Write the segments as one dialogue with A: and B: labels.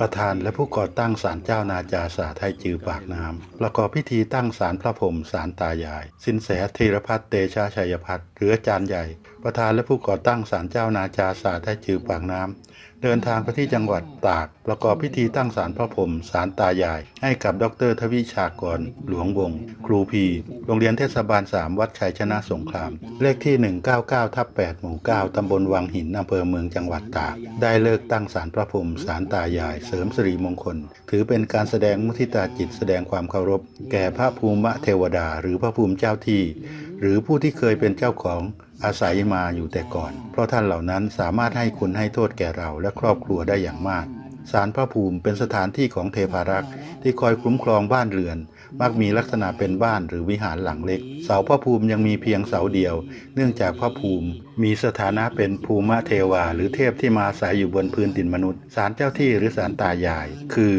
A: ประธานและผู้ก่อตั้งศาลเจ้านาจาสาไทยจือปากน้ำประกอบพิธีตั้งศาลพระพรมศาลตายาย สินแสธีรพัฒน์เตชะชัยพัฒน์หรืออาจารย์ใหญ่ ประธานและผู้ก่อตั้งศาลเจ้านาจาสาไทยจือปากน้ำ เดินทางไปที่จังหวัดตาก ประกอบพิธีตั้งศาลพระพรมศาลตายาย ให้กับดรทวิชากร หลวงวงศ์ครูพี โรงเรียนเทศบาล 3 วัดชัยชนะสงคราม เลขที่ 199ทับ8หมู่ 9 ตำบลวังหิน อำเภอเมืองจังหวัดตาก ได้เลิกตั้งศาลพระพรมศาลตายาย เสริมสิริมงคล ถือเป็นการแสดงมุทิตาจิตแสดงความเคารพ แก่พระภูมิเทวดา หรือพระภูมิเจ้าที่ หรือผู้ที่เคยเป็นเจ้าของอาศัยมาอยู่แต่ก่อน เพราะท่านเหล่านั้นสามารถให้คุณให้โทษแก่เราและครอบครัวได้อย่างมากศาลพระภูมิเป็นสถานที่ของเทพารักษ์ที่คอยคุ้มครองบ้านเรือน มักมีลักษณะเป็นบ้านหรือวิหารหลังเล็ก เสาพระภูมิยังมีเพียงเสาเดียว เนื่องจากพระภูมิมีสถานะเป็นภูมิเทวา หรือเทพที่มาอาศัยอยู่บนพื้นดินมนุษย์ศาลเจ้าที่หรือศาลตายาย คือ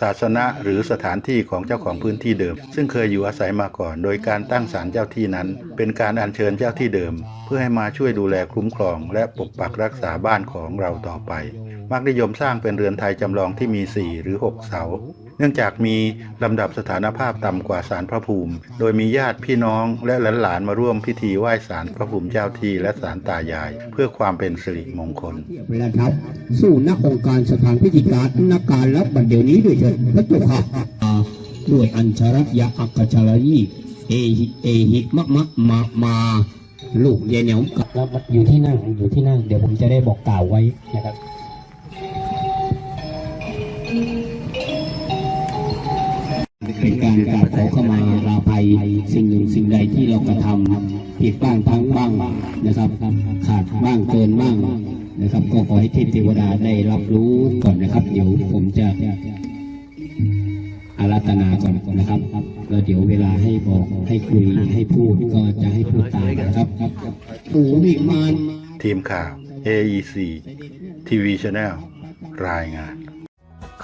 A: ศาสนะหรือสถานที่ของเจ้าของพื้นที่เดิม ซึ่งเคยอยู่อาศัยมาก่อน โดยการตั้งศาลเจ้าที่นั้น เป็นการอัญเชิญเจ้าที่เดิม เพื่อให้มาช่วยดูแลคุ้มครอง และปกปักรักษาบ้านของเราต่อไป มักนิยมสร้างเป็นเรือนไทยจำลองที่มี 4 หรือ 6 เสา เนื่องจากมีลำดับสถานภาพต่ำกว่าศาลพระภูมิ โดยมีญาติพี่น้องและหลานๆมาร่วมพิธีไหว้ศาลพระภูมิเจ้าที่และศาลตายาย เพื่อความเป็นสิริมงคล
B: ระดับ สู่นักองค์การสถานพิธีการนักการรับบัดเดี๋ยวนี้ด้วยเถิดพระเจ้าค่ะอ่าด้วยอัญชรัตยาอักขชลายีเอหิเอหิมะมะมามาลูกเยเหนียวกับ
C: แล้วอยู่ที่นั่งอยู่ที่นั่ง เดี๋ยวผมจะได้บอกกล่าวไว้นะครับ
B: เป็นการกราบขอเข้ามาลาภัยสิ่งหนึ่งสิ่งใดที่เรากระทำผิดบ้างทั้งบ้างนะครับ ขาดบ้างเกินบ้างนะครับ ก็ขอให้เทพเทวดาได้รับรู้ก่อนนะครับ เดี๋ยวผมจะอาราธนาก่อนนะครับแล้วเดี๋ยวเวลาให้บอกให้คุยให้พูดก็จะให้พูดตามนะครับปู่วิมาน
A: ทีมข่าว AEC TV Channel รายงาน